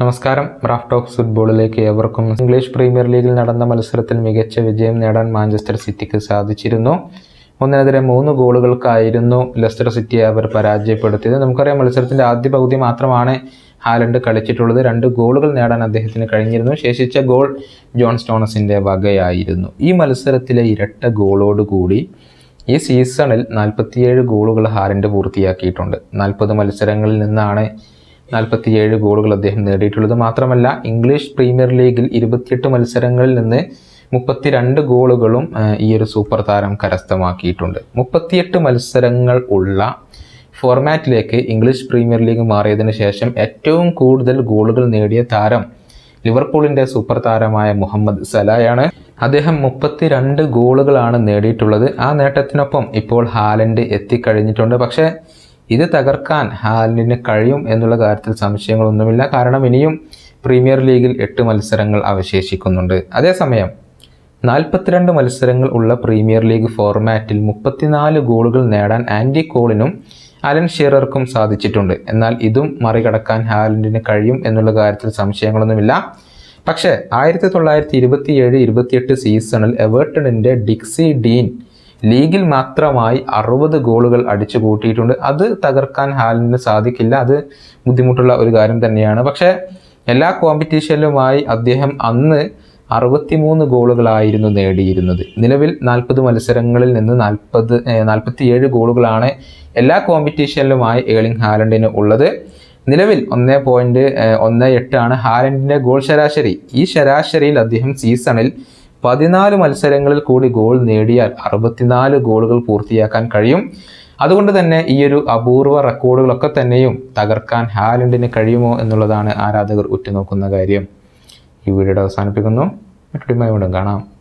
നമസ്കാരം. Raf talks ഫുട്ബോളിലേക്ക് ഏവർക്കും ഇംഗ്ലീഷ് പ്രീമിയർ ലീഗിൽ നടന്ന മത്സരത്തിൽ മികച്ച വിജയം നേടാൻ മാഞ്ചസ്റ്റർ സിറ്റിക്ക് സാധിച്ചിരുന്നു. ഒന്നിനെതിരെ മൂന്ന് ഗോളുകൾക്കായിരുന്നു ലെസ്റ്റർ സിറ്റിയെ അവർ പരാജയപ്പെടുത്തിയത്. നമുക്കറിയാം മത്സരത്തിന്റെ ആദ്യ പകുതി മാത്രമാണ് ഹാലൻഡ് കളിച്ചിട്ടുള്ളത്. രണ്ട് ഗോളുകൾ നേടാൻ അദ്ദേഹത്തിന് കഴിഞ്ഞിരുന്നു. ശേഷിച്ച ഗോൾ ജോൺ സ്റ്റോണസിന്റെ വകയായിരുന്നു. ഈ മത്സരത്തിലെ ഇരട്ട ഗോളോടുകൂടി ഈ സീസണിൽ നാൽപ്പത്തിയേഴ് ഗോളുകൾ ഹാലൻഡ് പൂർത്തിയാക്കിയിട്ടുണ്ട്. നാൽപ്പത് മത്സരങ്ങളിൽ നിന്നാണ് നാൽപ്പത്തിയേഴ് ഗോളുകൾ അദ്ദേഹം നേടിയിട്ടുള്ളത്. മാത്രമല്ല ഇംഗ്ലീഷ് പ്രീമിയർ ലീഗിൽ ഇരുപത്തിയെട്ട് മത്സരങ്ങളിൽ നിന്ന് മുപ്പത്തിരണ്ട് ഗോളുകളും ഈ ഒരു സൂപ്പർ താരം കരസ്ഥമാക്കിയിട്ടുണ്ട്. മുപ്പത്തിയെട്ട് മത്സരങ്ങൾ ഉള്ള ഫോർമാറ്റിലേക്ക് ഇംഗ്ലീഷ് പ്രീമിയർ ലീഗ് മാറിയതിനു ശേഷം ഏറ്റവും കൂടുതൽ ഗോളുകൾ നേടിയ താരം ലിവർപൂളിന്റെ സൂപ്പർ താരമായ മുഹമ്മദ് സലായാണ്. അദ്ദേഹം മുപ്പത്തിരണ്ട് ഗോളുകളാണ് നേടിയിട്ടുള്ളത്. ആ നേട്ടത്തിനൊപ്പം ഇപ്പോൾ ഹാലൻഡ് എത്തിക്കഴിഞ്ഞിട്ടുണ്ട്. പക്ഷേ ഇത് തകർക്കാൻ ഹാലൻഡിന് കഴിയും എന്നുള്ള കാര്യത്തിൽ സംശയങ്ങളൊന്നുമില്ല. കാരണം ഇനിയും പ്രീമിയർ ലീഗിൽ എട്ട് മത്സരങ്ങൾ അവശേഷിക്കുന്നുണ്ട്. അതേസമയം നാൽപ്പത്തിരണ്ട് മത്സരങ്ങൾ ഉള്ള പ്രീമിയർ ലീഗ് ഫോർമാറ്റിൽ മുപ്പത്തിനാല് ഗോളുകൾ നേടാൻ ആൻഡി കോളിനും അലൻ ഷീറർക്കും സാധിച്ചിട്ടുണ്ട്. എന്നാൽ ഇതും മറികടക്കാൻ ഹാലൻഡിന് കഴിയും എന്നുള്ള കാര്യത്തിൽ സംശയങ്ങളൊന്നുമില്ല. പക്ഷേ ആയിരത്തി തൊള്ളായിരത്തി ഇരുപത്തിയേഴ് ഇരുപത്തിയെട്ട് സീസണിൽ എവേർട്ടണിന്റെ ഡിക്സി ഡീൻ ലീഗിൽ മാത്രമായി അറുപത് ഗോളുകൾ അടിച്ചു കൂട്ടിയിട്ടുണ്ട്. അത് തകർക്കാൻ ഹാലിന് സാധിക്കില്ല. അത് ബുദ്ധിമുട്ടുള്ള ഒരു കാര്യം തന്നെയാണ്. പക്ഷേ എല്ലാ കോമ്പറ്റീഷനിലുമായി അദ്ദേഹം അന്ന് അറുപത്തിമൂന്ന് ഗോളുകളായിരുന്നു നേടിയിരുന്നത്. നിലവിൽ നാൽപ്പത് മത്സരങ്ങളിൽ നിന്ന് നാൽപ്പത് നാൽപ്പത്തിയേഴ് ഗോളുകളാണ് എല്ലാ കോമ്പറ്റീഷനിലുമായി ഏളിംഗ് ഹാലൻഡിന് ഉള്ളത്. നിലവിൽ ഒന്ന് പോയിന്റ് ഒന്ന് എട്ടാണ് ഹാലൻഡിന്റെ ഗോൾ ശരാശരി. ഈ ശരാശരിയിൽ അദ്ദേഹം സീസണിൽ പതിനാല് മത്സരങ്ങളിൽ കൂടി ഗോൾ നേടിയാൽ അറുപത്തിനാല് ഗോളുകൾ പൂർത്തിയാക്കാൻ കഴിയും. അതുകൊണ്ട് തന്നെ ഈ ഒരു അപൂർവ റെക്കോർഡുകളൊക്കെ തന്നെയും തകർക്കാൻ ഹാലൻഡിന് കഴിയുമോ എന്നുള്ളതാണ് ആരാധകർ ഉറ്റുനോക്കുന്ന കാര്യം. ഈ വീഡിയോ അവസാനിപ്പിക്കുന്നു. മറ്റൊരു കാണാം.